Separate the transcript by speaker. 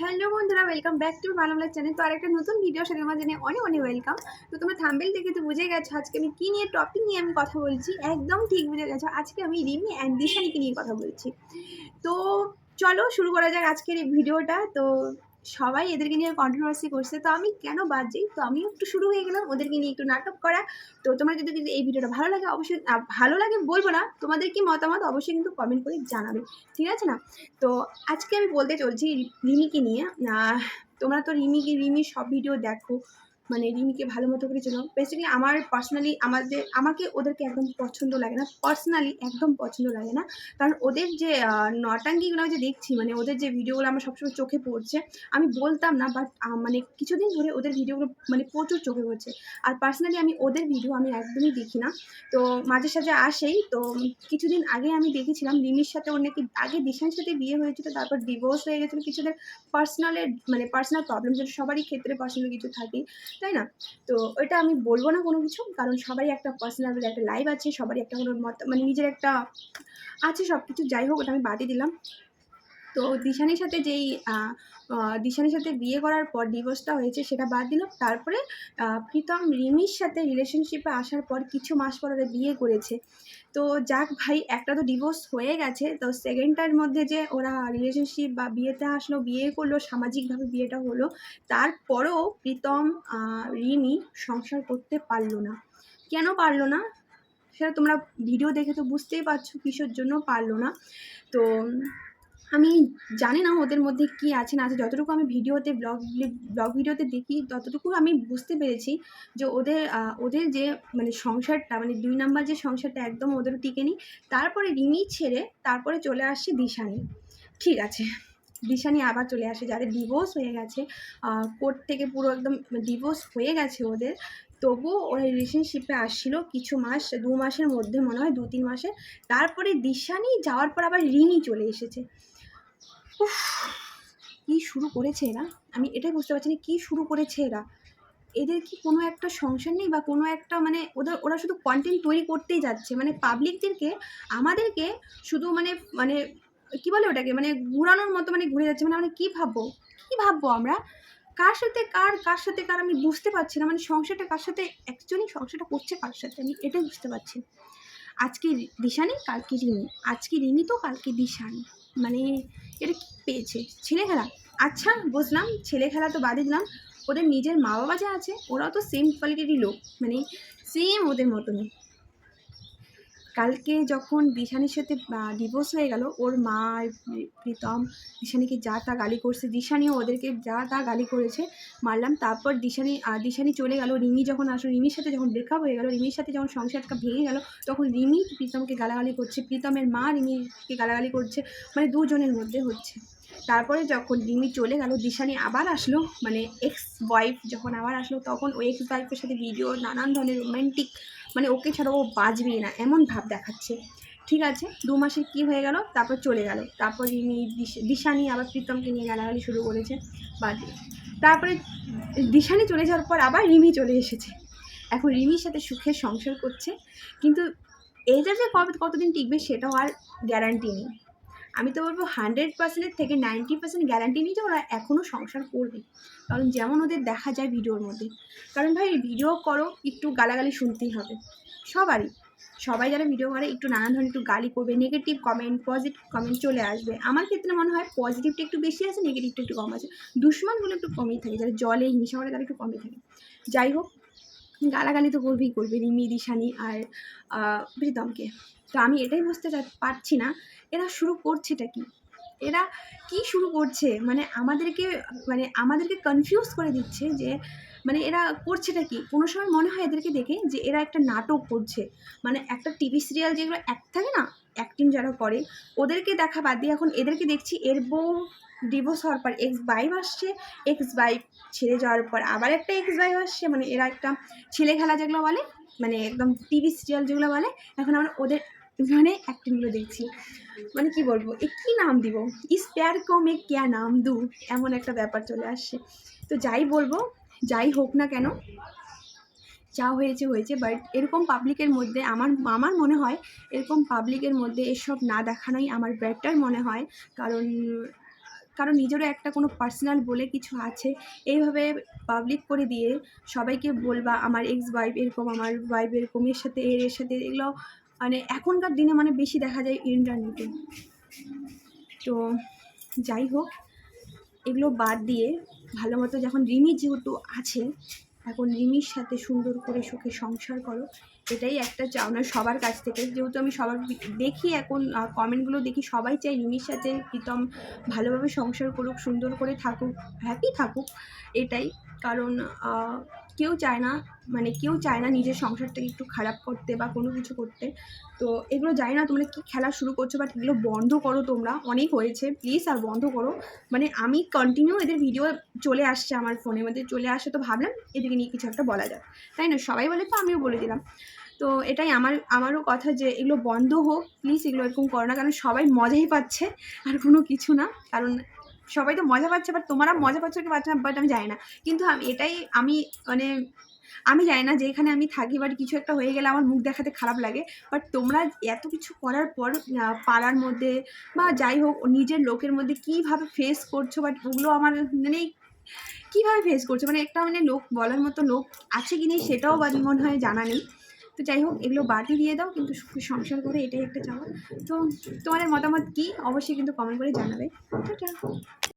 Speaker 1: Hello বন্ধুরা welcome back to Bangla channel তো আরেকটা নতুন ভিডিও সাথে আমার জানিয়ে অনেক অনেক ওয়েলকাম তো তোমরা থাম্বেল দেখে তো বুঝে গেছো, আজকে আমি কী নিয়ে টপিক নিয়ে আমি কথা বলছি। একদম ঠিক বুঝে গেছো, আজকে আমি রিমি অ্যান্ড দিশানিকে নিয়ে কথা বলছি। তো চলো শুরু করা যাক আজকের এই ভিডিওটা তো সবাই এদেরকে নিয়ে কন্ট্রোভার্সি করছে। তো আমি কেন বাদ যাই? তো আমিও একটু শুরু হয়ে গেলাম। ওদেরকে নিয়ে একটু নাটক করা। তো তোমরা যদি এই ভিডিওটা ভালো লাগে, অবশ্যই ভালো লাগে বলব না, তোমাদের কি মতামত অবশ্যই কিন্তু কমেন্ট করে জানাবে। ঠিক আছে না? তো আজকে আমি বলতে চলছি রিমিকে নিয়ে। তোমরা তো রিমিকে রিমি সব ভিডিও দেখো। মানে রিমিকে ভালো মতো করে চেনো। বেসিক্যালি আমার পার্সোনালি আমাদের, আমাকে ওদেরকে একদম পছন্দ লাগে না। পার্সোনালি একদম পছন্দ লাগে না। কারণ ওদের যে নটাঙ্গিগুলো যে দেখছি মানে ওদের যে ভিডিওগুলো আমার সবসময় চোখে পড়ছে, আমি বলতাম না বাট মানে কিছুদিন ধরে ওদের ভিডিওগুলো মানে প্রচুর চোখে পড়ছে। আর পার্সোনালি আমি ওদের ভিডিও আমি একদমই দেখি না। তো মাঝে সাঝে আসেই, তো কিছুদিন আগে আমি দেখেছিলাম রিমির সাথে ওর নাকি আগে দিশার সাথে বিয়ে হয়েছিল, তারপর ডিভোর্স হয়ে গেছিল। কিছুদের পার্সোনালের মানে পার্সোনাল প্রবলেম যেটা, সবারই ক্ষেত্রে পার্সোনাল কিছু থাকে তাই না? তো ওইটা আমি বলব না কোনো কিছু, কারণ সবারই একটা পার্সোনাল একটা লাইভ আছে, সবারই একটা কোনো মত মানে নিজের একটা আছে সব কিছু যাই হোক, ওটা আমি বাদই দিলাম। তো দিশানির সাথে যেই দিশানির সাথে বিয়ে করার পর ডিভোর্সটা হয়েছে সেটা বাদ দিলাম। তারপরে প্রীতম রিমির সাথে রিলেশনশিপে আসার পর কিছু মাস পর ওরা বিয়ে করেছে। তো যাক ভাই, একটা তো ডিভোর্স হয়ে গেছে। তো সেকেন্ডটার মধ্যে যে ওরা রিলেশনশিপ বা বিয়েতে আসলো, বিয়ে করল, সামাজিকভাবে বিয়েটা হলো, তারপরেও প্রীতম রিমি সংসার করতে পারল না। কেন পারল না? সেটা তোমরা ভিডিও দেখে তো বুঝতেই পারছ কিসের জন্য পারল না। তো আমি জানি না ওদের মধ্যে কী আছে, না আছে। যতটুকু আমি ভিডিওতে, ব্লগ ব্লগ ভিডিওতে দেখি, ততটুকু আমি বুঝতে পেরেছি যে ওদের ওদের যে মানে সংসারটা মানে দুই নাম্বার যে সংসারটা একদম ওদের টিকেনি তারপরে রিমি ছেড়ে তারপরে চলে আসছে দিশানি। ঠিক আছে। দিশানি আবার চলে আসে, যাদের ডিভোর্স হয়ে গেছে কোর্ট থেকে পুরো একদম ডিভোর্স হয়ে গেছে ওদের। তবুও ওরা রিলেশনশিপে আসছিল কিছু মাস, দু মাসের মধ্যে মনে হয় দু তিন মাসে তারপরে দিশানি যাওয়ার পর আবার রিমি চলে এসেছে। উফ, কী শুরু করেছে এরা? আমি এটাই বুঝতে পারছি না, কী শুরু করেছে এরা? এদের কি কোনো একটা সংসার নেই বা কোনো একটা মানে ওদের, ওরা শুধু কন্টেন্ট তৈরি করতেই যাচ্ছে? মানে পাবলিকদেরকে আমাদেরকে শুধু মানে মানে কী বলে ওটাকে? মানে ঘুরানোর মতো মানে ঘুরে যাচ্ছে। মানে আমরা কী ভাববো? কী ভাববো আমরা? কার সাথে কার কার সাথে কার আমি বুঝতে পারছি না। মানে সংসারটা কার সাথে একজনই সংসারটা করছে কার সাথে? আমি এটাই বুঝতে পারছি আজকে দিশানি কালকে রিমি। আজকে রিমি তো, কালকে দিশানি। মানে এটা কী পেয়েছে? ছেলে খেলা? আচ্ছা বুঝলাম, ছেলে খেলা তো বাদে দিলাম। ওদের নিজের মা বাবা যা আছে, ওরাও তো সেম কোয়ালিটিরই লোক। মানে সেম ওদের মতনই। কালকে যখন দিশানির সাথে ডিভোর্স হয়ে গেল, ওর মা, প্রীতম, দিশানিকে যা তা গালি করছে, দিশানিও ওদেরকে যা তা গালি করেছে, মারলাম। তারপর দিশানি দিশানি চলে গেল, রিমি যখন আসলো, রিমির সাথে যখন ব্রেকআপ হয়ে গেল, রিমির সাথে যখন সংসারটা ভেঙে গেল, তখন রিমি প্রীতমকে গালাগালি করছে, প্রীতমের মা রিমিকে গালাগালি করছে মানে দুজনের মধ্যে হচ্ছে। তারপরে যখন রিমি চলে গেল, দিশানি আবার আসলো মানে এক্স ওয়াইফ যখন আবার আসলো, তখন ওই এক্স ওয়াইফের সাথে ভিডিও নানান ধরনের রোমান্টিক মানে ওকে ছাড়া ও বাঁচবেই না, এমন ভাব দেখাচ্ছে। ঠিক আছে, দু মাসে কি হয়ে গেল? তারপর চলে গেল। তারপর ইনি দিশ- দিশানি আবার প্রীতমকে নিয়ে গালাগালি শুরু করেছে দিয়ে। তারপরে দিশানি চলে যাওয়ার পর আবার রিমি চলে এসেছে। এখন রিমির সাথে সুখের সংসার করছে, কিন্তু এটা যে কবে, কতদিন টিকবে সেটাও আর গ্যারান্টি নেই। আমি তো বলব হান্ড্রেড পার্সেন্টের থেকে নাইনটি পার্সেন্ট গ্যারান্টি নেই যে ওরা এখনও সংসার করবে। কারণ যেমন ওদের দেখা যায় ভিডিওর মধ্যে। কারণ ভাই, ভিডিও করো, একটু গালাগালি শুনতেই হবে। সবারই। সবাই যারা ভিডিও করে, একটু নানান ধরনের একটু গালি করবে নেগেটিভ কমেন্ট পজিটিভ কমেন্ট চলে আসবে। আমার ক্ষেত্রে মনে হয় পজিটিভটা একটু বেশি আছে নেগেটিভটা একটু কম আছে। দুশ্মনগুলো একটু কমই থাকে। যারা জলে হিংসা করে, তারা একটু কমই থাকে। যাই হোক গালাগালি তো করবেই করবে রিমি দিশানি আর প্রীতমকে তো আমি এটাই বুঝতে পারছি না, এরা শুরু করছেটা কি? এরা কি শুরু করছে? মানে আমাদেরকে মানে আমাদেরকে কনফিউজ করে দিচ্ছে যে মানে এরা করছেটা কি? কোনো সময় মনে হয় এদেরকে দেখে যে এরা একটা নাটক করছে। মানে একটা টিভি সিরিয়াল যেগুলো এক, থাকে না? অ্যাক্টিং যারা করে, ওদেরকে দেখা বাদ দিয়ে এখন এদেরকে দেখছি, এর বউ ডিভোর্স হওয়ার পর এক্স বাইফ আসছে এক্স বাইফ ছেড়ে যাওয়ার পর আবার একটা এক্স বাইফ আসছে মানে এরা একটা ছেলে খেলা যেগুলো বলে মানে একদম টিভি সিরিয়াল যেগুলো বলে, এখন আমরা ওদের মানে অ্যাক্টিংগুলো দেখছি। মানে কি বলব, এ কী নাম দিব? ইস প্যার কো মে ক্যা নাম দু? এমন একটা ব্যাপার চলে আসছে। তো যাই বলব, যাই হোক না কেন, যা হয়েছে হয়েছে বাট এরকম পাবলিকের মধ্যে আমার আমার মনে হয়, এরকম পাবলিকের মধ্যে এসব না দেখানোই আমার বেটার মনে হয়। কারণ কারণ নিজেরও একটা কোনো পার্সোনাল বলে কিছু আছে। এইভাবে পাবলিক করে দিয়ে সবাইকে বলবা, আমার এক্স ওয়াইফ এরকম, আমার ওয়াইফ এরকম, এর সাথে, এর এর সাথে এগুলো মানে এখনকার দিনে মানে বেশি দেখা যায় ইন্টারনেটে তো যাই হোক, এগুলো বাদ দিয়ে ভালো মতো যখন রিমি যেহেতু আছে, এখন রিমির সাথে সুন্দর করে সুখে সংসার করো। এটাই একটা চাওনা সবার কাছ থেকে। যেহেতু আমি সবার দেখি এখন কমেন্টগুলো দেখি, সবাই চাই রিমির সাথে প্রীতম ভালোভাবে সংসার করুক, সুন্দর করে থাকুক হ্যাপি থাকুক, এটাই। কারণ কেউ চায় না মানে কেউ চায় না নিজের সংসারটাকে একটু খারাপ করতে বা কোনো কিছু করতে। তো এগুলো জানি না তোমরা কি খেলা শুরু করছ বাট এগুলো বন্ধ করো তোমরা। অনেক হয়েছে প্লিজ আর বন্ধ করো। মানে আমি কন্টিনিউ এদের ভিডিও চলে আসছে আমার ফোনের মধ্যে, চলে আসে তো ভাবলাম এদিকে নিয়ে কিছু একটা বলা যাক। তাই না? সবাই বলে তো আমিও বলে দিলাম। তো এটাই আমার, আমারও কথা যে এগুলো বন্ধ হোক প্লিজ এগুলো এরকম করো না, কারণ সবাই মজাই পাচ্ছে, আর কোনো কিছু না, কারণ সবাই তো মজা পাচ্ছে বাট তোমরা মজা পাচ্ছ কি পাচ্ছ না বাট আমি জানি না। কিন্তু আমি, এটাই আমি মানে আমি জানি না যে এখানে আমি থাকি বাট কিছু একটা হয়ে গেলে আমার মুখ দেখাতে খারাপ লাগে। বাট তোমরা এত কিছু করার পর পাড়ার মধ্যে, বা যাই হোক, নিজের লোকের মধ্যে কীভাবে ফেস করছ বাট ওগুলো আমার মানে কীভাবে ফেস করছ? মানে একটা মানে লোক, বলার মতো লোক আছে কি নেই, সেটাও মনে হয় জানা নেই। তো যাই হোক, এগুলো বাতি দিয়ে দাও, কিন্তু সংসার করে এটাই একটা চাওয়া। তো তোমাদের মতামত কী? অবশ্যই কিন্তু কমেন্ট করে জানাবে।